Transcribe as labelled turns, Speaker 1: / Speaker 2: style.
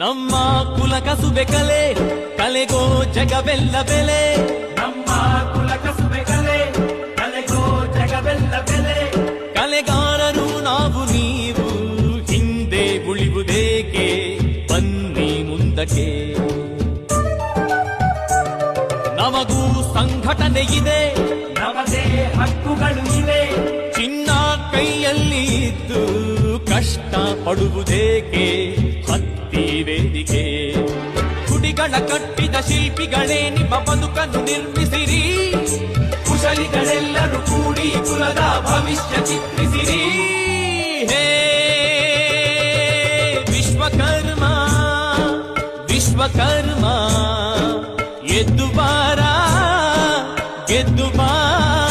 Speaker 1: ನಮ್ಮ ಕುಲ ಕಸುಬೆ ಕಲೆ ಕಲೆಗೋ ಜಗವೆಲ್ಲ ಬೆಲೆ.
Speaker 2: ನಮ್ಮ ಕುಲ ಕಸುಬೆ ಕಲೆ ಕಲೆಗೋ ಜಗವೆಲ್ಲ ಬೆಲೆ.
Speaker 1: ಕಲೆಗಾರರು ನಾವು ನೀವು ಹಿಂದೆ ಉಳಿಯುವುದೇಕೆ? ಬನ್ನಿ ಮುಂದಕ್ಕೆ. ನಮಗೂ ಸಂಘಟನೆ ಇದೆ.
Speaker 2: ನಮದೇ ಹಕ್ಕುಗಳು ಇವೆ.
Speaker 1: ಚಿನ್ನ ಕೈಯಲ್ಲಿ ಇದ್ದು ಕಷ್ಟ ಪಡುವುದೇಕೆ? ವೇದಿಕೆ ಗುಡಿಗಳ ಕಟ್ಟಿದ ಶಿಲ್ಪಿಗಳೇ ನಿಮ್ಮ ಬದುಕನ್ನು ನಿರ್ಮಿಸಿರಿ
Speaker 2: ಕುಶಲಿಗಳೆಲ್ಲರೂ ಕೂಡಿ ಕುಲದ ಭವಿಷ್ಯ ಚಿತ್ರಿಸಿರಿ
Speaker 1: ಹೇ ವಿಶ್ವಕರ್ಮ ವಿಶ್ವಕರ್ಮ ಎದ್ದು ಬಾರ ಗೆದ್ದು ಬಾರ